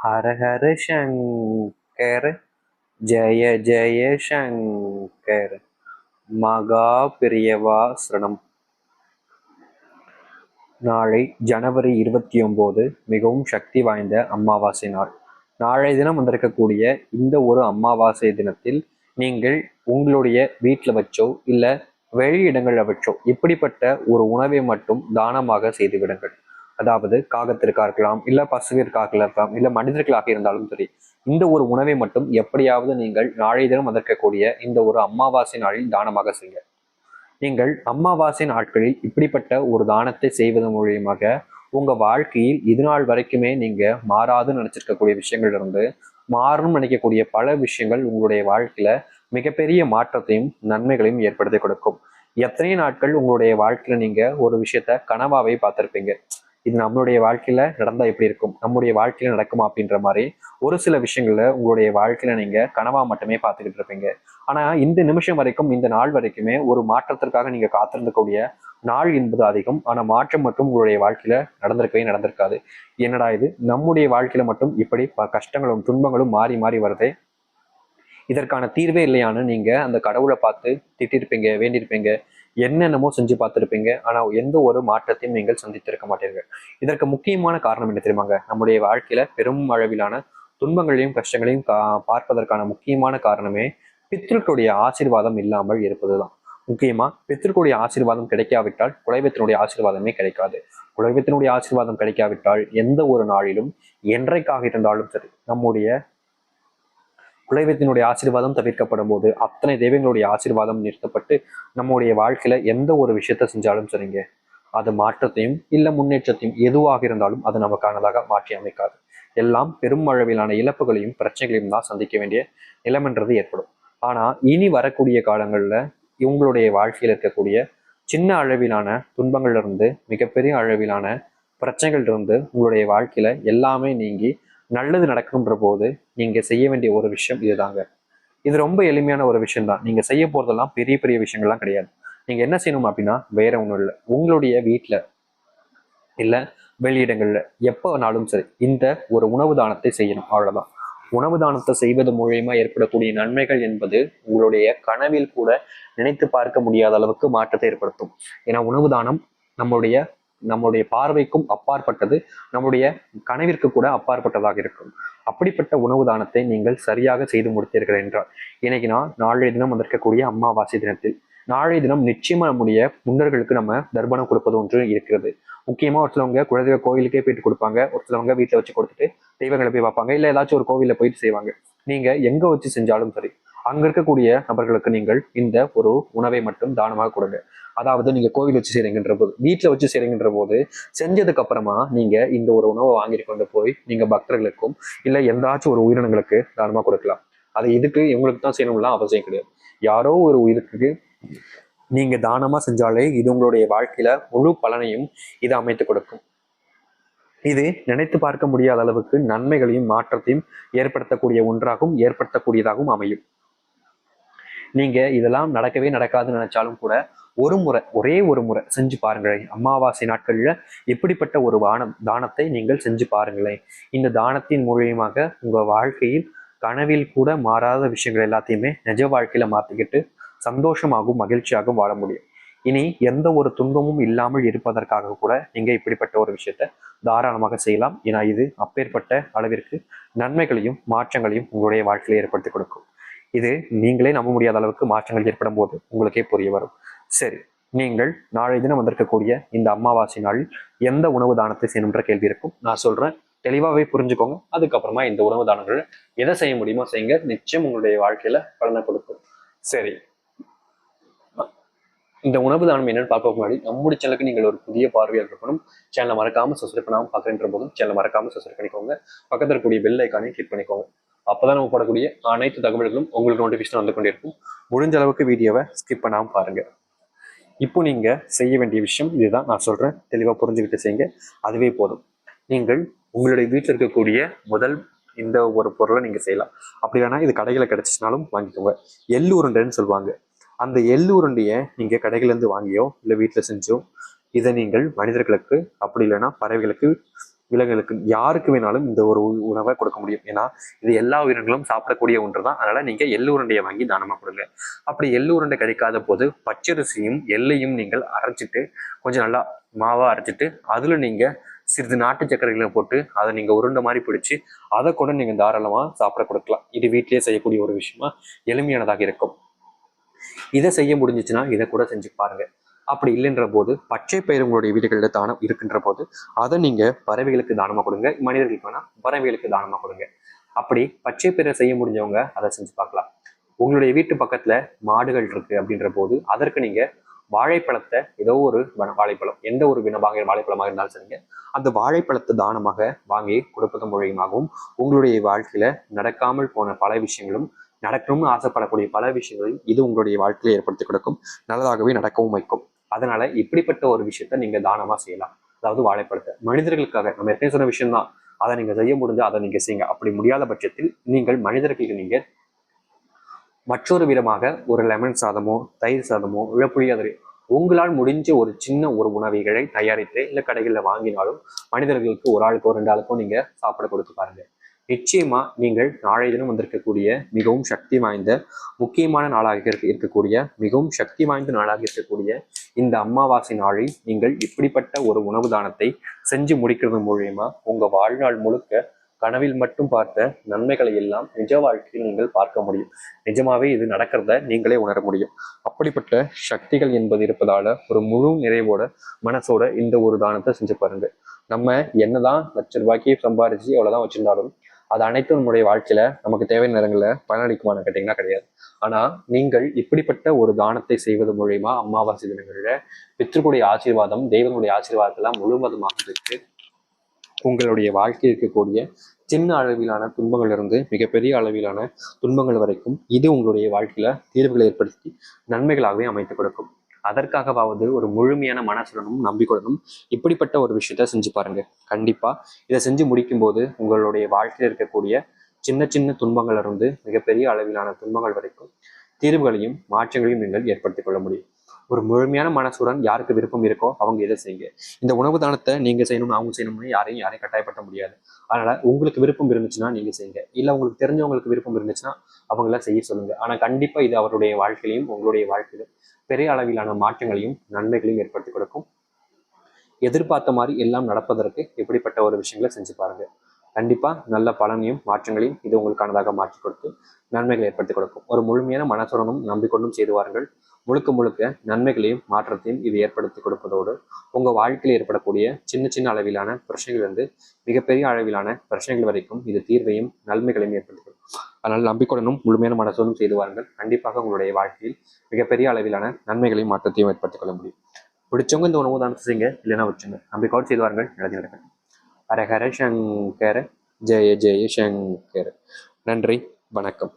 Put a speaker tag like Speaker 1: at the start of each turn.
Speaker 1: ஹர ஹர சங்கர் ஜெய ஜெய சங்கர் மகா பிரியவா சரணம் நாளை ஜனவரி இருபத்தி ஒன்பது மிகவும் சக்தி வாய்ந்த அமாவாசை நாள். நாளைய தினம் வந்திருக்கக்கூடிய இந்த ஒரு அமாவாசை தினத்தில் நீங்கள் உங்களுடைய வீட்டில் வச்சோ இல்லை வெளி இடங்களில் வச்சோ இப்படிப்பட்ட ஒரு உணவை மட்டும் தானமாக செய்துவிடுங்கள் அதாவது காகத்திற்காக இருக்கலாம் இல்ல பசுவிற்காக இருக்கலாம் இல்ல மனிதர்களாக இருந்தாலும் சரி இந்த ஒரு உணவை மட்டும் எப்படியாவது நீங்கள் நாளை தினம் வந்திருக்கக்கூடிய இந்த ஒரு அமாவாசை நாளில் தானமாக செய்ய நீங்கள் அமாவாசை நாட்களில் இப்படிப்பட்ட ஒரு தானத்தை செய்வதன் மூலியமாக உங்க வாழ்க்கையில் இது நாள் வரைக்குமே நீங்க மாறாதுன்னு நினைச்சிருக்கக்கூடிய விஷயங்கள் இருந்து மாறணும்னு நினைக்கக்கூடிய பல விஷயங்கள் உங்களுடைய வாழ்க்கையில மிகப்பெரிய மாற்றத்தையும் நன்மைகளையும் ஏற்படுத்தி கொடுக்கும். எத்தனை நாட்கள் உங்களுடைய வாழ்க்கையில நீங்க ஒரு விஷயத்த கனவாவே பார்த்திருப்பீங்க. இது நம்மளுடைய வாழ்க்கையில நடந்தா எப்படி இருக்கும்? நம்முடைய வாழ்க்கையில நடக்குமா அப்படின்ற மாதிரி ஒரு சில விஷயங்கள்ல உங்களுடைய வாழ்க்கையில நீங்க கனவா மட்டுமே பார்த்துக்கிட்டு இருப்பீங்க. ஆனா இந்த நிமிஷம் வரைக்கும் இந்த நாள் வரைக்குமே ஒரு மாற்றத்திற்காக நீங்க காத்திருந்தக்கூடிய நாள் என்பது அதிகம். ஆனா மாற்றம் மட்டும் உங்களுடைய வாழ்க்கையில நடந்திருக்கவே நடந்திருக்காது. என்னடா இது? நம்முடைய வாழ்க்கையில மட்டும் இப்படி கஷ்டங்களும் துன்பங்களும் மாறி மாறி வருதே? இதற்கான தீர்வே இல்லையான்னு நீங்க அந்த கடவுளை பார்த்து திட்டிருப்பீங்க வேண்டியிருப்பீங்க. என்னென்னமோ செஞ்சு பார்த்துருப்பீங்க. ஆனால் எந்த ஒரு மாற்றத்தையும் நீங்கள் சந்தித்திருக்க மாட்டீர்கள். இதற்கு முக்கியமான காரணம் என்ன தெரியுமாங்க? நம்முடைய வாழ்க்கையில பெரும் அளவிலான துன்பங்களையும் கஷ்டங்களையும் பார்ப்பதற்கான முக்கியமான காரணமே பித்ருக்களுடைய ஆசீர்வாதம் இல்லாமல் இருப்பதுதான். முக்கியமா பித்திருக்குடைய ஆசீர்வாதம் கிடைக்காவிட்டால் குலைவத்தினுடைய ஆசீர்வாதமே கிடைக்காது. குலைவத்தினுடைய ஆசீர்வாதம் கிடைக்காவிட்டால் எந்த ஒரு நாளிலும் என்றைக்காக இருந்தாலும் சரி நம்முடைய குலதெய்வத்தினுடைய ஆசீர்வாதம் தவிர்க்கப்படும் போது அத்தனை தெய்வங்களுடைய ஆசீர்வாதம் நிறுத்தப்பட்டு நம்முடைய வாழ்க்கையில எந்த ஒரு விஷயத்த செஞ்சாலும் சரிங்க. அது மாற்றத்தையும் இல்லை முன்னேற்றத்தையும் எதுவாக இருந்தாலும் அது நமக்கானதாக மாற்றி அமைக்காது. எல்லாம் பெரும் அளவிலான இழப்புகளையும் பிரச்சனைகளையும் தான் சந்திக்க வேண்டிய நிலமென்றது ஏற்படும். ஆனால் இனி வரக்கூடிய காலங்களில் இவங்களுடைய வாழ்க்கையில் இருக்கக்கூடிய சின்ன அளவிலான துன்பங்கள்லேருந்து மிகப்பெரிய அளவிலான பிரச்சனைகள் இருந்து உங்களுடைய வாழ்க்கையில் எல்லாமே நீங்கி நல்லது நடக்குன்ற போது நீங்கள் செய்ய வேண்டிய ஒரு விஷயம் இதுதாங்க. இது ரொம்ப எளிமையான ஒரு விஷயம் தான் நீங்கள் செய்ய போகிறதெல்லாம் பெரிய பெரிய விஷயங்கள்லாம் கிடையாது. நீங்கள் என்ன செய்யணும் அப்படின்னா வேற ஒன்றும் இல்லை. உங்களுடைய வீட்டில் இல்லை வெளியிடங்களில் எப்போ வேணாலும் சரி இந்த ஒரு உணவு தானத்தை செய்யணும். அவ்வளோதான் உணவு தானத்தை செய்வது மூலயமா ஏற்படக்கூடிய நன்மைகள் என்பது உங்களுடைய கனவில் கூட நினைத்து பார்க்க முடியாத அளவுக்கு மாற்றத்தை ஏற்படுத்தும். ஏன்னா உணவு தானம் நம்மளுடைய நம்முடைய பார்வைக்கும் அப்பாற்பட்டது நம்முடைய கனவிற்கு கூட அப்பாற்பட்டதாக இருக்கும். அப்படிப்பட்ட உணவு தானத்தை நீங்கள் சரியாக செய்து முடித்தீர்கள் என்றால் இன்னைக்கு நான் நாளைய தினம் வந்திருக்கக்கூடிய அம்மாவாசை தினத்தில் நாளைய தினம் நிச்சயமா நம்முடைய முன்னர்களுக்கு நம்ம தர்ப்பணம் கொடுப்பது ஒன்று இருக்கிறது. முக்கியமா ஒரு சிலவங்க குலதெய்வ கோயிலுக்கே போயிட்டு கொடுப்பாங்க ஒரு சிலவங்க வீட்டில் வச்சு கொடுத்துட்டு தெய்வங்களை போய் பார்ப்பாங்க இல்லை ஏதாச்சும் ஒரு கோவிலில் போயிட்டு செய்வாங்க. நீங்க எங்க வச்சு செஞ்சாலும் சரி அங்க இருக்கக்கூடிய நபர்களுக்கு நீங்கள் இந்த ஒரு உணவை மட்டும் தானமாக கொடுங்க. அதாவது நீங்க கோவில் வச்சு செய்றீங்கன்ற போது வீட்டுல வச்சு செய்றீங்கன்ற போது செஞ்சதுக்கு அப்புறமா நீங்க இந்த ஒரு உணவை வாங்கிட்டு கொண்டு போய் நீங்க பக்தர்களுக்கும் இல்ல எந்தாச்சும் ஒரு உயிரினங்களுக்கு தானமா கொடுக்கலாம். அது இதுக்கு இவங்களுக்கு தான் செய்யணும்லாம் அவசியம் கிடையாது. யாரோ ஒரு உயிருக்கு நீங்க தானமா செஞ்சாலே இது உங்களுடைய வாழ்க்கையில முழு பலனையும் இது அமைத்து கொடுக்கும். இது நினைத்து பார்க்க முடியாத அளவுக்கு நன்மைகளையும் மாற்றத்தையும் ஏற்படுத்தக்கூடிய ஒன்றாகவும் ஏற்படுத்தக்கூடியதாகவும் அமையும். நீங்கள் இதெல்லாம் நடக்கவே நடக்காதுன்னு நினச்சாலும் கூட ஒரு முறை ஒரே ஒரு முறை செஞ்சு பாருங்களேன். அமாவாசை நாட்களில் இப்படிப்பட்ட ஒரு வானம் தானத்தை நீங்கள் செஞ்சு பாருங்களேன். இந்த தானத்தின் மூலியமாக உங்கள் வாழ்க்கையில் கனவில் கூட மாறாத விஷயங்கள் எல்லாத்தையுமே நிஜ வாழ்க்கையில் மாற்றிக்கிட்டு சந்தோஷமாகவும் மகிழ்ச்சியாகவும் வாழ முடியும். இனி எந்த ஒரு துன்பமும் இல்லாமல் இருப்பதற்காக கூட நீங்கள் இப்படிப்பட்ட ஒரு விஷயத்த தாராளமாக செய்யலாம். ஏன்னா இது அப்பேற்பட்ட அளவிற்கு நன்மைகளையும் மாற்றங்களையும் உங்களுடைய வாழ்க்கையில் ஏற்படுத்தி கொடுக்கும். இது நீங்களே நம்ப முடியாத அளவுக்கு மாற்றங்கள் ஏற்படும் போது உங்களுக்கே புரிய வரும். சரி நீங்கள் நாளை தினம் வந்திருக்கக்கூடிய இந்த அமாவாசை நாளில் எந்த உணவு தானத்தை செய்யணுன்ற கேள்வி இருக்கும். நான் சொல்றேன் தெளிவாகவே புரிஞ்சுக்கோங்க. அதுக்கப்புறமா இந்த உணவு தானங்கள் எதை செய்ய முடியுமோ செய்யுங்க. நிச்சயம் உங்களுடைய வாழ்க்கையில பலனை கொடுக்கும். சரி. இந்த உணவு தானம் என்னன்னு பார்க்க முன்னாடி நம்முடைய சேனலுக்கு நீங்கள் ஒரு புதிய பார்வையாக இருக்கணும். சேனலை மறக்காம சப்ஸ்கிரைப் பண்ணாமல் பார்க்குறன்ற போதும் சேனலை மறக்காம சப்ஸ்கிரைப் பண்ணிக்கோங்க. பக்கத்தில் இருக்கக்கூடிய பெல் ஐக்கானையும் கிளிக் பண்ணிக்கோங்க. அப்போதான் நம்ம போடக்கூடிய அனைத்து தகவல்களும் உங்களுக்கு நோட்டிஃபிகேஷன் வந்து கொண்டிருக்கும். முடிஞ்ச அளவுக்கு வீடியோவை ஸ்கிப் பண்ணாமல் பாருங்கள் இப்போ நீங்கள் செய்ய வேண்டிய விஷயம் இதுதான். நான் சொல்கிறேன் தெளிவாக புரிஞ்சுக்கிட்டு செய்யுங்க. அதுவே போதும். நீங்கள் உங்களுடைய வீட்டில் இருக்கக்கூடிய முதல் இந்த ஒரு பொருளை நீங்கள் செய்யலாம். அப்படி வேணா இது கடைகளை கிடச்சிச்சினாலும் வாங்கிக்கோங்க. எள்ளு உருண்டைன்னு சொல்லுவாங்க. அந்த எள்ளு உருண்டையை நீங்கள் கடைகள்லேருந்து வாங்கியோ இல்லை வீட்டில் செஞ்சோ இதை நீங்கள் மனிதர்களுக்கு அப்படி இல்லைன்னா பறவைகளுக்கு விலங்குகளுக்கு யாருக்கு வேணாலும் இந்த ஒரு உணவை கொடுக்க முடியும். ஏன்னா இது எல்லா உயிரினங்களும் சாப்பிடக்கூடிய ஒன்று தான் அதனால நீங்க எள்ளு உருண்டையை வாங்கி தானமா கொடுங்க. அப்படி எள்ளு உருண்டை கிடைக்காத போது பச்சரிசியும் எள்ளையும் நீங்கள் அரைச்சிட்டு கொஞ்சம் நல்லா மாவா அரைச்சிட்டு அதுல நீங்க சிறிது நாட்டு சர்க்கரைகளை போட்டு அதை நீங்க உருண்டை மாதிரி பிடிச்சி அதை கூட நீங்க தாராளமா சாப்பிட கொடுக்கலாம். இது வீட்டிலேயே செய்யக்கூடிய ஒரு விஷயமா எளிமையானதாக இருக்கும். இதை செய்ய முடிஞ்சிச்சுன்னா இதை கூட செஞ்சு பாருங்க. அப்படி இல்லைன்ற போது பச்சை பயிர் உங்களுடைய வீடுகளில் தானம் இருக்கின்ற போது அதை நீங்க பறவைகளுக்கு தானமாக கொடுங்க மனிதர்களுக்கு வேணா பறவைகளுக்கு தானமா கொடுங்க. அப்படி பச்சை பயிரை செய்ய முடிஞ்சவங்க அதை செஞ்சு பார்க்கலாம். உங்களுடைய வீட்டு பக்கத்துல மாடுகள் இருக்கு அப்படின்ற போது அதற்கு நீங்க வாழைப்பழத்தை ஏதோ ஒரு வாழைப்பழம் எந்த ஒரு வினமாக வாழைப்பழமாக இருந்தாலும் சரிங்க அந்த வாழைப்பழத்தை தானமாக வாங்கி கொடுப்பதன் மூலியமாகவும் உங்களுடைய வாழ்க்கையில நடக்காமல் போன பல விஷயங்களும் நடக்கணும்னு ஆசைப்படக்கூடிய பல விஷயங்களையும் இது உங்களுடைய வாழ்க்கையில ஏற்படுத்தி கொடுக்கும் நல்லதாகவே நடக்கவும் வைக்கும். அதனால இப்படிப்பட்ட ஒரு விஷயத்த நீங்க தானமா செய்யலாம். அதாவது வாழைப்பழத்தை. மனிதர்களுக்காக நம்ம ஏற்கனவே சொன்ன விஷயம் தான் அதை நீங்க செய்ய முடிஞ்சா அதை நீங்க செய்யுங்க. அப்படி முடியாத பட்சத்தில் நீங்கள் மனிதர்களுக்கு நீங்க மற்றொரு விதமாக ஒரு லெமன் சாதமோ தயிர் சாதமோ இல்லை உங்களால் முடிஞ்ச ஒரு சின்ன ஒரு உணவிகளை தயாரித்து இல்லை கடைகளில் வாங்கினாலும் மனிதர்களுக்கு ஒரு ஆளுக்கோ ரெண்டு ஆளுக்கோ நீங்கள் சாப்பிட கொடுத்து பாருங்க. நிச்சயமா நீங்கள் நாளைய தினம் வந்திருக்கக்கூடிய மிகவும் சக்தி வாய்ந்த முக்கியமான நாளாக இருக்க- இருக்கக்கூடிய மிகவும் சக்தி வாய்ந்த நாளாக இருக்கக்கூடிய இந்த அமாவாசை நாளில் நீங்கள் இப்படிப்பட்ட ஒரு உணவு தானத்தை செஞ்சு முடிக்கிறது மூலயமா உங்கள் வாழ்நாள் முழுக்க கனவில் மட்டும் பார்த்த நன்மைகளை எல்லாம் நிஜ வாழ்க்கையில் நீங்கள் பார்க்க முடியும். நிஜமாவே இது நடக்கிறத நீங்களே உணர முடியும். அப்படிப்பட்ட சக்திகள் என்பது இருப்பதால ஒரு முழு நிறைவோட மனசோட இந்த ஒரு தானத்தை செஞ்சு பாருங்க. நம்ம என்னதான் லட்ச ரூபாய்க்கு சம்பாரிச்சு அவ்வளவுதான் வச்சிருந்தாலும் அது அனைத்தும் நம்முடைய வாழ்க்கையில நமக்கு தேவை நேரங்களில் பயனளிக்குமான கேட்டீங்கன்னா கிடையாது. ஆனா நீங்கள் இப்படிப்பட்ட ஒரு தானத்தை செய்வது மூலயமா அமாவாசை தினங்களில் பித்ருக்குடைய ஆசீர்வாதம் தெய்வங்களுடைய ஆசீர்வாதத்தெல்லாம் முழுவதுமாக பெற்று உங்களுடைய வாழ்க்கையில் இருக்கக்கூடிய சின்ன அளவிலான துன்பங்களிலிருந்து மிகப்பெரிய அளவிலான துன்பங்கள் வரைக்கும் இது உங்களுடைய வாழ்க்கையில தீர்வுகளை ஏற்படுத்தி நன்மைகளாகவே அமைத்து கொடுக்கும். அதற்காகவாவது ஒரு முழுமையான மனசுடனும் நம்பிக்கையுடனும் இப்படிப்பட்ட ஒரு விஷயத்த செஞ்சு பாருங்க. கண்டிப்பா இதை செஞ்சு முடிக்கும் போது உங்களுடைய வாழ்க்கையில் இருக்கக்கூடிய சின்ன சின்ன துன்பங்கள்ல இருந்து மிகப்பெரிய அளவிலான துன்பங்கள் வரைக்கும் தீர்வுகளையும் மாற்றங்களையும் நீங்கள் ஏற்படுத்திக் கொள்ள முடியும். ஒரு முழுமையான மனசுடன் யாருக்கு விருப்பம் இருக்கோ அவங்க எதை செய்யுங்க. இந்த உணவு தானத்தை நீங்க செய்யணும்னு அவங்க செய்யணும்னு யாரையும் யாரையும் கட்டாயப்படுத்த முடியாது. அதனால உங்களுக்கு விருப்பம் இருந்துச்சுன்னா நீங்க செய்யுங்க. இல்ல உங்களுக்கு தெரிஞ்சவங்களுக்கு விருப்பம் இருந்துச்சுன்னா அவங்கள செய்ய சொல்லுங்க. ஆனா கண்டிப்பா இது அவருடைய வாழ்க்கையிலையும் உங்களுடைய வாழ்க்கையிலும் பெரிய அளவிலான மாற்றங்களையும் நன்மைகளையும் ஏற்படுத்தி கொடுக்கும். எதிர்பார்த்த மாதிரி எல்லாம் நடப்பதற்கு இப்படிப்பட்ட ஒரு விஷயங்களை செஞ்சு பாருங்க. கண்டிப்பாக நல்ல பலனையும் மாற்றங்களையும் இது உங்களுக்கானதாக மாற்றி கொடுத்து நன்மைகளை ஏற்படுத்தி கொடுக்கும். ஒரு முழுமையான மனசுடனும் நம்பிக்கொண்டும் செய்து வாருங்கள். முழுக்க முழுக்க நன்மைகளையும் மாற்றத்தையும் இது ஏற்படுத்தி கொடுப்பதோடு உங்கள் வாழ்க்கையில் ஏற்படக்கூடிய சின்ன சின்ன அளவிலான பிரச்சனைகளிலிருந்து மிகப்பெரிய அளவிலான பிரச்சனைகள் வரைக்கும் இது தீர்வையும் நன்மைகளையும் ஏற்படுத்தி கொடுக்கும். அதனால் நம்பிக்கையுடனும் முழுமையான மனசோடும் செய்து வாருங்கள். கண்டிப்பாக உங்களுடைய வாழ்க்கையில் மிகப்பெரிய அளவிலான நன்மைகளையும் மாற்றத்தையும் ஏற்படுத்திக் கொள்ள முடியும். பிடிச்சவங்க இந்த உணவு தான் செய்யுங்க இல்லைன்னா வச்சுங்க நம்பிக்கையோடு செய்து வாருங்கள். நடத்தி நடக்கட்டும். ஹரஹர சங்கர ஜெய ஜெய சங்கர். நன்றி வணக்கம்.